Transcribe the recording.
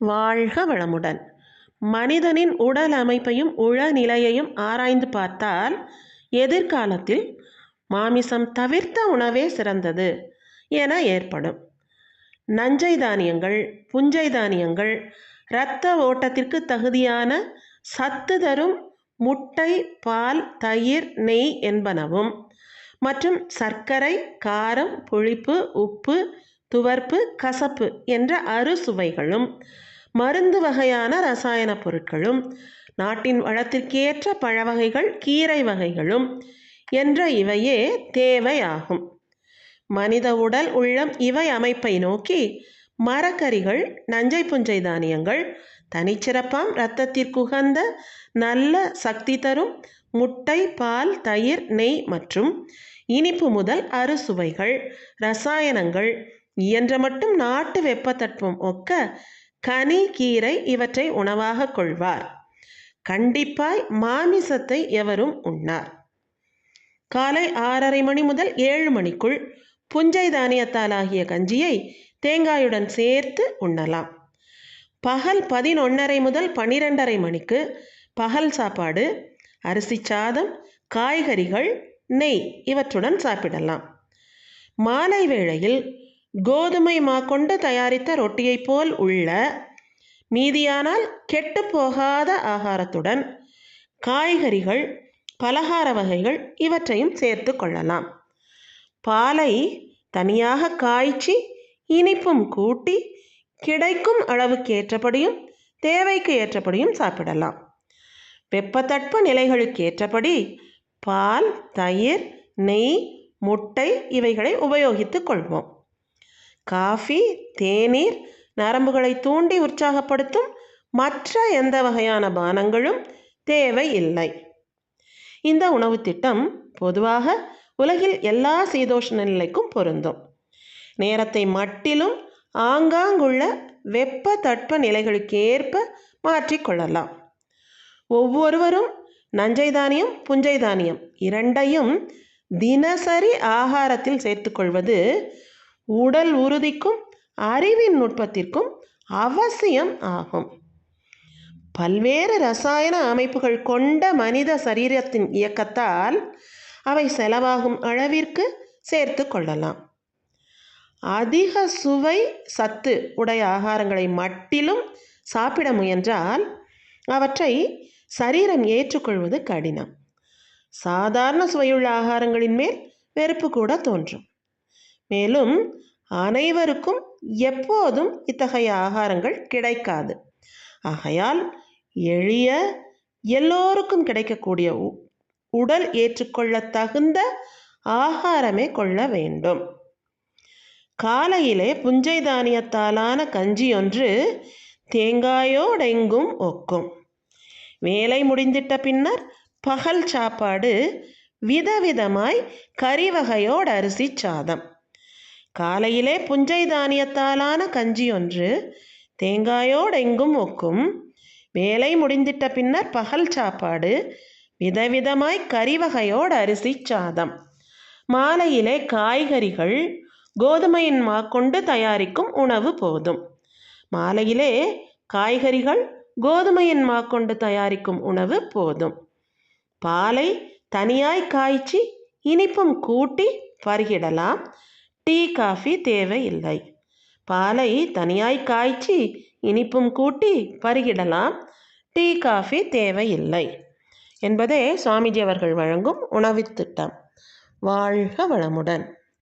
வாழ்க வளமுடன். மனிதனின் உடல் அமைப்பையும் உளநிலையையும் ஆராய்ந்து பார்த்தால் எதிர்காலத்தில் மாமிசம் தவிர்த்த உணவே சிறந்தது என ஏற்படும். நஞ்சை தானியங்கள் புஞ்சை தானியங்கள் இரத்த ஓட்டத்திற்கு தகுதியான சத்து தரும் முட்டை பால் தயிர் நெய் என்பனவும் மற்றும் சர்க்கரை காரம் புளிப்பு உப்பு துவர்ப்பு கசப்பு என்ற அறுசுவைகளும் மருந்து வகையான ரசாயன பொருட்களும் நாட்டின் வளத்திற்கேற்ற பழ வகைகள் கீரை வகைகளும் என்ற இவையே தேவையாகும். மனித உடல் உள்ளம் இவை அமைப்பை நோக்கி மரக்கறிகள் நஞ்சை புஞ்சை தானியங்கள் தனிச்சிறப்பாம் இரத்தத்திற்குகந்த நல்ல சக்தி தரும் முட்டை பால் தயிர் நெய் மற்றும் இனிப்பு முதல் அறுசுவைகள் ரசாயனங்கள் இயன்ற மட்டும் நாட்டு வெப்பத்தட்பம் ஒக்க கனி கீரை இவற்றை உணவாக கொள்வார். கண்டிப்பாய் மாமிசத்தை எவரும் உண்ணார். காலை ஆறரை மணி முதல் ஏழு மணிக்குள் புஞ்சை தானியத்தால் ஆகிய கஞ்சியை தேங்காயுடன் சேர்த்து உண்ணலாம். பகல் பதினொன்றரை முதல் பனிரெண்டரை மணிக்கு பகல் சாப்பாடு அரிசி சாதம் காய்கறிகள் நெய் இவற்றுடன் சாப்பிடலாம். மாலை வேளையில் கோதுமை மா கொண்டு தயாரித்த ரொட்டியைப் போல் உள்ள மீதியானால் கெட்டு போகாத ஆகாரத்துடன் காய்கறிகள் பலகார வகைகள் இவற்றையும் சேர்த்து கொள்ளலாம். பாலை தனியாக காய்ச்சி இனிப்பும் கூட்டி கிடைக்கும் அளவுக்கு ஏற்றபடியும் தேவைக்கு ஏற்றபடியும் சாப்பிடலாம். வெப்பத்தட்ப நிலைகளுக்கு ஏற்றபடி பால் தயிர் நெய் முட்டை இவைகளை உபயோகித்துக் கொள்வோம். காஃபி தேநீர் நரம்புகளை தூண்டி உற்சாகப்படுத்தும் மற்ற எந்த வகையான பானங்களும் தேவை இல்லை இந்த உணவு திட்டம் பொதுவாக உலகில் எல்லா சீதோஷ்ண நிலைக்கும் பொருந்தும். நேரத்தை மட்டிலும் ஆங்காங்குள்ள வெப்ப தட்ப நிலைகளுக்கு ஏற்ப மாற்றிக்கொள்ளலாம். ஒவ்வொருவரும் நஞ்சை தானியம் புஞ்சை தானியம் இரண்டையும் தினசரி ஆகாரத்தில் சேர்த்துக்கொள்வது உடல் உறுதிக்கும் அறிவின் நுட்பத்திற்கும் அவசியம் ஆகும். பல்வேறு ரசாயன அமைப்புகள் கொண்ட மனித சரீரத்தின் இயக்கத்தால் அவை செலவாகும் அளவிற்கு சேர்த்து கொள்ளலாம். அதிக சுவை சத்து உடைய ஆகாரங்களை மட்டிலும் சாப்பிட முயன்றால் அவற்றை சரீரம் ஏற்றுக்கொள்வது கடினம். சாதாரண சுவையுள்ள ஆகாரங்களின் மேல் வெறுப்பு கூட தோன்றும். மேலும் அனைவருக்கும் எப்போதும் இத்தகைய ஆகாரங்கள் கிடைக்காது. ஆகையால் எளிய எல்லோருக்கும் கிடைக்கக்கூடிய உடல் ஏற்றுக்கொள்ள தகுந்த ஆகாரமே கொள்ள வேண்டும். காலையிலே புஞ்சை தானியத்தாலான கஞ்சி ஒன்று தேங்காயோடெங்கும் ஒக்கும். வேலை முடிந்திட்ட பின்னர் பகல் சாப்பாடு விதவிதமாய் கறிவகையோடு அரிசி சாதம். காலையிலே புஞ்சை தானியத்தாலான கஞ்சி ஒன்று தேங்காயோடெங்கும் ஒக்கும். வேலை முடிந்திட்ட பின்னர் பகல் சாப்பாடு விதவிதமாய் கறிவகையோடு அரிசி சாதம். மாலையிலே காய்கறிகள் கோதுமையின் மா கொண்டு தயாரிக்கும் உணவு போதும். மாலையிலே காய்கறிகள் கோதுமையின் மா கொண்டு தயாரிக்கும் உணவு போதும். பாலை தனியாய் காய்ச்சி இனிப்பும் கூட்டி பருகிடலாம். டீ காஃபி தேவையில்லை. பாலை தனியாய் காய்ச்சி இனிப்பும் கூட்டி பருகிடலாம். டீ காஃபி தேவையில்லை என்பதே சுவாமிஜி அவர்கள் வழங்கும் உணவுத் திட்டம். வாழ்க வளமுடன்.